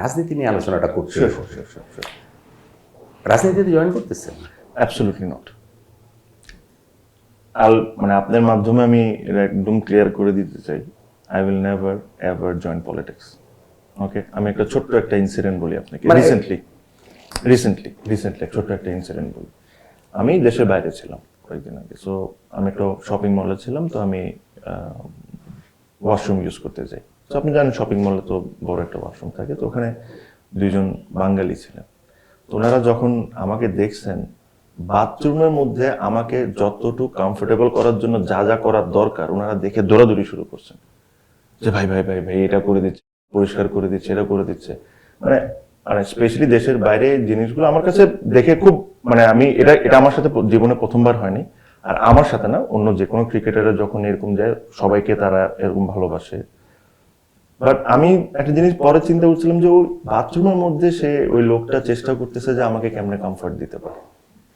রাজনীতি নিয়ে আলোচনাটা করতে sure. রাজনীতিতে জয়েন করতেছেন? অ্যাবসলিউটলি নট আল মানে আপনার মাধ্যমে আমি একদম ক্লিয়ার করে দিতে চাই। I will never ever join politics okay আমি একটা ছোট্ট একটা ইনসিডেন্ট বলি আপনাকে। রিসেন্টলি রিসেন্টলি রিসেন্টলি ছোট্ট একটা ইনসিডেন্ট বলি। আমি দেশের বাইরে ছিলাম কয়েকদিন আগে। সো আমি একটা শপিং মলে ছিলাম তো আমি ওয়াশরুম ইউজ করতে যাই। তো আপনি জানেন শপিং মলে তো বড় একটা ওয়াশরুম থাকে। তো ওখানে দুইজন বাঙালি ছিলেন। তো ওনারা যখন আমাকে দেখছেন বাথরুমের মধ্যে আমাকে যতটুকু কমফোর্টেবল করার জন্য যা যা করার দরকার, ওনারা দেখে দৌড়াদৌড়ি শুরু করছেন। যে ভাই ভাই ভাই ভাই, এটা করে দিচ্ছে, পরিষ্কার করে দিচ্ছে, এটা করে দিচ্ছে। মানে মানে স্পেশালি দেশের বাইরে জিনিসগুলো আমার কাছে দেখে খুব মানে আমি এটা এটা আমার সাথে জীবনে প্রথমবার হয়নি। আর আমার সাথে না, অন্য যে কোনো ক্রিকেটাররা যখন এরকম যায়, সবাইকে তারা এরকম ভালোবাসে। বাট আমি একটা জিনিস পরে চিন্তা করছিলাম যে ওই বাথরুমের মধ্যে সে ওই লোকটা চেষ্টা করতেছে যে আমাকে কেমনে কমফর্ট দিতে পারে।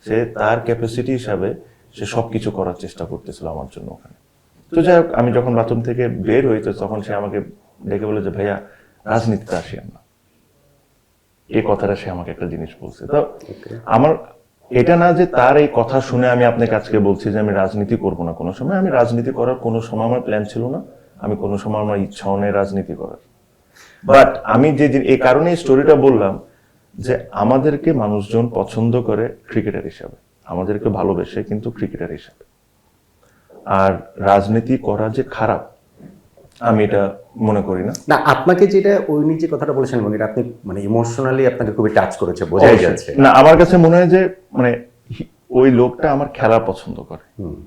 সে তার ক্যাপাসিটি হিসাবে সে সবকিছু করার চেষ্টা করতেছিল আমার জন্য ওখানে। তো যাই হোক আমি যখন বাথরুম থেকে বের হই তো তখন সে আমাকে ডেকে বলে যে ভাইয়া রাজনীতিতে আসি আমরা। এই কথাটা সে আমাকে একটা জিনিস বলছে। তো আমার এটা না যে তার এই কথা শুনে আমি আপনাকে আজকে বলছি যে আমি রাজনীতি করব না কোনো সময়। আমি রাজনীতি করার কোনো সময় আমার প্ল্যান ছিল না। আমি কোনো সময় আমার ইচ্ছাও নেই রাজনীতি করার। বাট আমি যে এই কারণে স্টোরিটা বললাম যে আমাদেরকে মানুষজন পছন্দ করে ক্রিকেটার হিসাবে। আমাদেরকে ভালোবেসে কিন্তু ক্রিকেটার হিসাবে। আর রাজনীতি করা যে খারাপ আমি এটা মনে করি না। না আপনাকে যেটা ওই নিজে কথাটা বলেছেন এটা আপনি মানে ইমোশনালি আপনাকে খুবই টাচ করেছে বোঝাই যাচ্ছে। না আমার কাছে মনে হয় যে মানে ওই লোকটা আমার খেলা পছন্দ করে। হুম।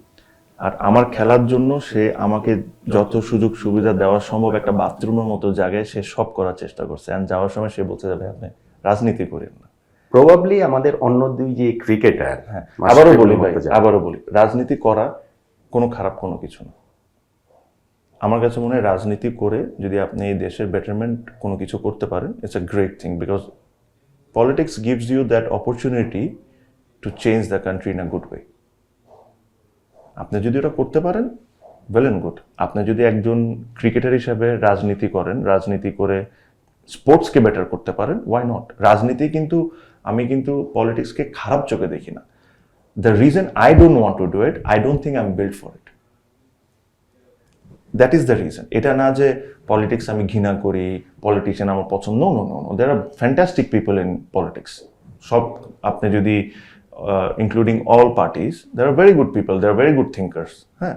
আর আমার খেলার জন্য সে আমাকে যত সুযোগ সুবিধা দেওয়া সম্ভব একটা বাথরুমের মতো জায়গায় সে সব করার চেষ্টা করছে। আর যাওয়ার সময় সে বলতে যাবে আপনি রাজনীতি করেন না। প্রবাবলি আমাদের অন্য দুই যে ক্রিকেটার হ্যাঁ আবারও বলি ভাই আবারও বলি রাজনীতি করা কোনো খারাপ কোনো কিছু না। আমার কাছে মনে হয় রাজনীতি করে যদি আপনি এই দেশের বেটারমেন্ট কোনো কিছু করতে পারেন it's a great thing because politics gives you that opportunity to change the country in a good way আপনি যদি ওটা করতে পারেন ওয়েল এন্ড গুড আপনি যদি একজন ক্রিকেটার হিসেবে রাজনীতি করেন, রাজনীতি করে স্পোর্টসকে বেটার করতে পারেন ওয়াই নট রাজনীতি কিন্তু, আমি কিন্তু পলিটিক্সকে খারাপ চোখে দেখি না। The reason I don't want to do it I don't think I am built for it that is the reason এটা না যে পলিটিক্স আমি ঘৃণা করি পলিটিশিয়ান আমার পছন্দ no no no there are fantastic people in politics সব আপনি যদি including all parties there are very good people there are very good thinkers হ্যাঁ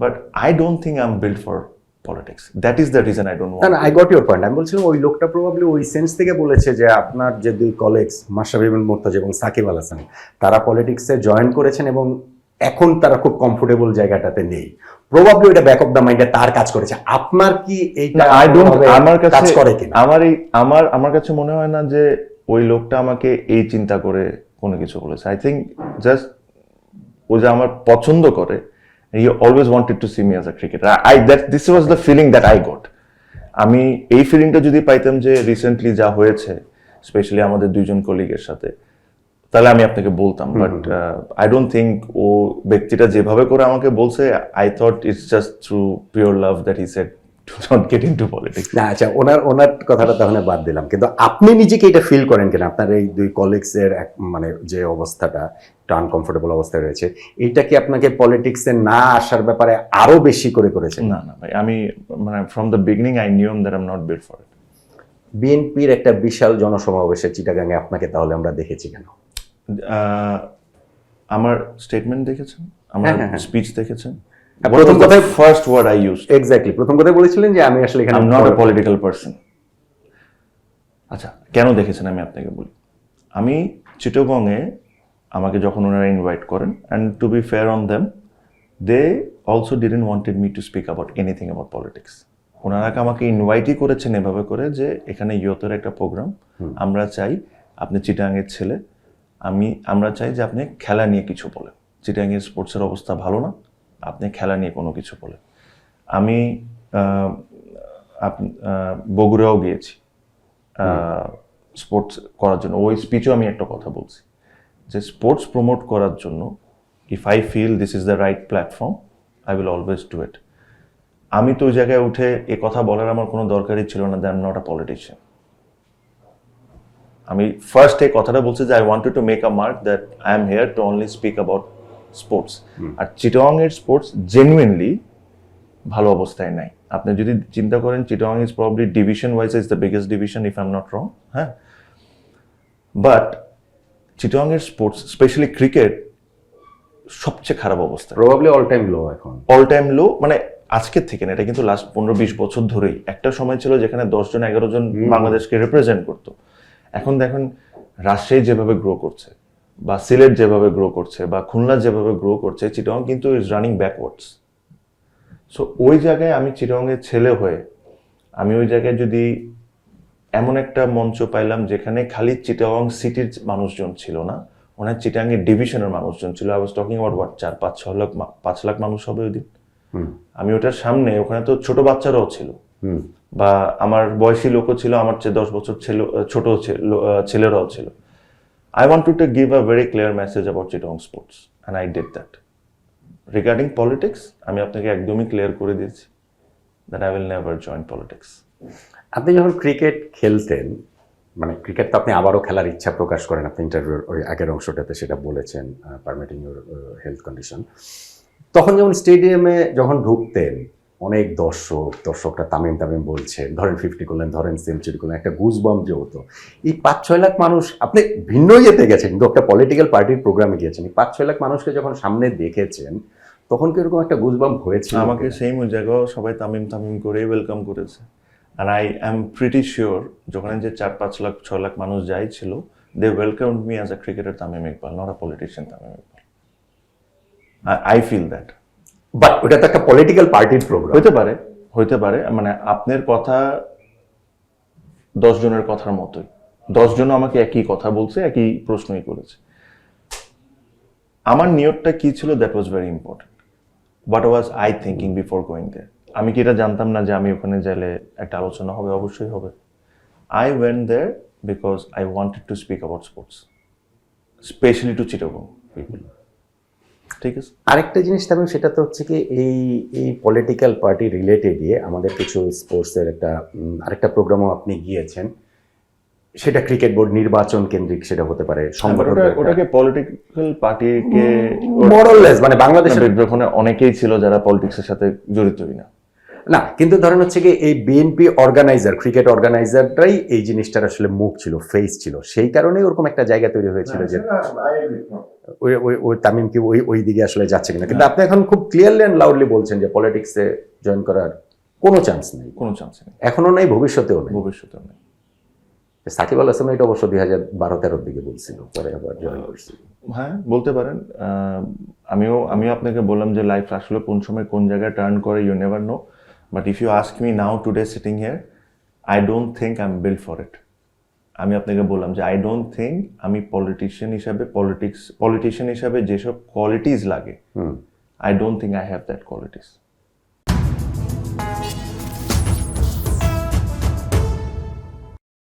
but I don't think I am built for politics that is the reason I don't know I got your point আমি বলছিলাম ওই লোকটা probably ওই sense থেকে বলেছে যে আপনার যে দুই কলিগস মাসাবিবুল মুর্তাজ এবং সাকিব আল হাসান তারা পলিটিক্সে জয়েন করেছেন এবং এখন তারা খুব কমফোর্টেবল জায়গাটাতে নেই। প্রবাবলি ওটা ব্যাক অফ দ্য মাইন্ডে তার কাজ করেছে। আপনার কি এইটা আই ডোন্ট আমার কাজ কাছে করে কিনা? আমার এই আমার আমার কাছে মনে হয় না যে ওই লোকটা আমাকে এই চিন্তা করে কোনো কিছু বলেছে। আই থিঙ্ক জাস্ট ও যে আমার পছন্দ করে he always wanted to see me as a cricketer I that this was the feeling that I got আমি এই ফিলিংটা যদি পাইতাম যে রিসেন্টলি যা হয়েছে স্পেশালি আমাদের দুইজন কলিগের সাথে তাহলে আমি আপনাকে বলতাম। বাট আই ডোন্ট থিঙ্ক ও ব্যক্তিটা যেভাবে করে আমাকে বলছে I thought it's just through pure love that he said to not get into politics না আচ্ছা ওনার ওনার কথাটা তাহলে বাদ দিলাম। কিন্তু আপনি নিজেকে এটা ফিল করেন কিনা? আপনার এই দুই কলিগস এর এক- মানে যে অবস্থাটা একটা আনকমফোর্টেবল অবস্থায় রয়েছে এইটা কি আপনাকে পলিটিক্সে না আসার ব্যাপারে আরও বেশি করে করেছে? না না ভাই আমি মানে from the beginning I knew that am not built for it বিএনপির একটা বিশাল জনসমাবেশে চিটাগাঙে আপনাকে তাহলে আমরা দেখেছি কেন? আমার স্টেটমেন্ট দেখেছেন? আমার হ্যাঁ, হ্যাঁ, হ্যাঁ। স্পিচ দেখেছেন? প্রথম প্রথম কথা কথায়- first word I use exactly প্রথম কথা বলেছিলেন যে আমি আসলে এখানে নট এ পলিটিক্যাল পার্সন আচ্ছা কেন দেখেছেন? আমি আপনাকে বলি। আমি চিটোগংয়ে আমাকে যখন ওনারা ইনভাইট করেন and to be fair on them they also didn't wanted me to speak about anything about politics ওনারা আমাকে ইনভাইটই করেছেন এভাবে করে যে এখানে ইয়তের একটা প্রোগ্রাম আমরা চাই আপনি চিটাঙের ছেলে আমি আমরা চাই যে আপনি খেলা নিয়ে কিছু বলেন। চিটাঙের স্পোর্টসের অবস্থা ভালো না আপনি খেলা নিয়ে কোনো কিছু বলেন। আমি বগুড়াও গিয়েছি। স্পোর্টস করার জন্য। ওই স্পিচও আমি একটা কথা বলছি। যে স্পোর্টস প্রমোট করার জন্য if I feel this is the right platform I will always do it আমি তো ওই জায়গায় উঠে এ কথা বলার আমার কোনো দরকারই ছিল না that I'm not a politician আমি ফার্স্ট এই কথাটা বলছি যে I wanted to make a mark that I am here to only speak about sports. আর চিটং এর স্পোর্টস জেনুইনলি ভালো অবস্থায় নাই। আপনি যদি চিন্তা করেন Chittagong is probably division wise is the biggest division if I am not wrong হ্যাঁ? But চিটং এর স্পোর্টস স্পেশালি ক্রিকেট সবচেয়ে খারাপ অবস্থা। প্রবাবলি অল টাইম লো এখন। অল টাইম লো মানে আজকের থেকে না এটা কিন্তু লাস্ট পনেরো বিশ বছর ধরেই। একটা সময় ছিল যেখানে দশ জন এগারো জন বাংলাদেশকে রিপ্রেজেন্ট করতো। এখন দেখুন রাজশাহী যেভাবে গ্রো করছে বা সিলেট যেভাবে গ্রো করছে বা খুলনা যেভাবে গ্রো করছে চিটং কিন্তু ইজ রানিং ব্যাকওয়ার্ডস সো ওই জায়গায় আমি চিটংয়ের ছেলে হয়ে আমি ওই জায়গায় যদি এমন একটা মঞ্চ পাইলাম যেখানে খালি চিটাগং সিটির মানুষজন ছিল না ওনার চিটাঙ্গের ডিভিশনের মানুষজন ছিল। I was talking about what চার পাঁচ ছ লাখ পাঁচ লাখ মানুষ হবে ওই দিন। আমি ওটার সামনে ওখানে তো ছোট বাচ্চারাও ছিল। হুম। বা আমার বয়সী লোকও ছিল আমার চেয়ে দশ বছর ছেলে ছোট ছেলেরাও ছিল। I want to give a very clear message about Chittagong sports and I did that regarding politics আমি আপনাকে একদমই ক্লিয়ার করে দিয়েছি that I will never join politics আপনি যখন ক্রিকেট খেলতেন মানে ক্রিকেট তো আপনি আবারও খেলার ইচ্ছা প্রকাশ করেন, আপনি ইন্টারভিউর ওই আগের অংশটাতে সেটা বলেছেন পারমিটিং ইউর হেলথ কন্ডিশন তখন যেমন স্টেডিয়ামে যখন ঢুকতেন অনেক দর্শক, দর্শকরা তামিম তামিম বলছেন ধরেন ফিফটি করলেন, ধরেন সেঞ্চুরি করলেন, একটা গুজবাম যে হতো। এই পাঁচ, ছয় লাখ মানুষ, আপনি ভিন্ন ইয়েতে গেছেন, কিন্তু একটা পলিটিক্যাল পার্টির প্রোগ্রামে গিয়েছেন, এই পাঁচ, ছয় লাখ মানুষকে যখন সামনে দেখেছেন, তখন কি এরকম একটা গুজবাম হয়েছে আমাকে সেই জায়গাও সবাই তামিম তামিম করে ওয়েলকাম করেছে। আর আই অ্যাম প্রিটি শিওর যখন যে চার, পাঁচ লাখ ছ লাখ মানুষ যাই ছিল they welcome me as a cricketer Tamim Iqbal not a politician Tamim Iqbal. I feel that but ওটা তো একটা পলিটিক্যাল পার্টির প্রোগ্রাম হইতে পারে হইতে পারে মানে আপনার কথা দশ জনের কথার মতোই। দশ জন আমাকে একই কথা বলছে, একই প্রশ্নই করেছে। আমার নিয়তটা কি ছিল? That was very important what was I thinking before going there আমি কি এটা জানতাম না যে আমি ওখানে গেলে একটা আলোচনা হবে? অবশ্যই হবে। I went there because I wanted to speak about sports specially to Chittagong people ঠিক আছে? আরেকটা জিনিস তবে সেটা তো হচ্ছে কি এই এই পলিটিক্যাল পার্টি রিলেটেডই আমাদের কিছু স্পোর্টসের একটা আরেকটা প্রোগ্রামও আপনি গিয়েছেন। সেটা ক্রিকেট বোর্ড নির্বাচন কেন্দ্রিক সেটা হতে পারে সংগঠন ওটাকে পলিটিক্যাল পার্টিকে মরললেস মানে বাংলাদেশের ওখানে অনেকেই ছিল যারা পলিটিক্সের সাথে জড়িতই না না কিন্তু ধরেন হচ্ছে কি এই বিএনপি অর্গানাইজার ক্রিকেট অর্গানাইজারটাই এই জিনিসটার আসলে মুখ ছিল ফেস ছিল। সেই কারণেই ওরকম একটা জায়গা তৈরি হয়েছিল যে ওই ওই ওই তামিম কি ওই ওই দিকে আসলে যাচ্ছে কিনা? কিন্তু আপনি এখন খুব ক্লিয়ারলি অ্যান্ড লাউডলি বলছেন যে পলিটিক্সে জয়েন করার কোনো চান্স নেই। কোনো চান্স নেই। এখনও নেই ভবিষ্যতেও নেই। ভবিষ্যতেও নেই। সাকিব আল হাসান এটা অবশ্য দুই হাজার বারো তেরোর দিকে বলছিল পরে আবার জয়েন করছিল। হ্যাঁ বলতে পারেন। আমিও আমিও আপনাকে বললাম যে লাইফ আসলে কোন সময় কোন জায়গায় টার্ন করে you never know but if you ask me now today sitting here I don't think I am built for it আমি আপনাকে বললাম যে আই ডোন্ট থিঙ্ক আমি পলিটিশিয়ান হিসাবে পলিটিক্স পলিটিশিয়ান হিসাবে যেসব কোয়ালিটিস লাগে I don't think I have that qualities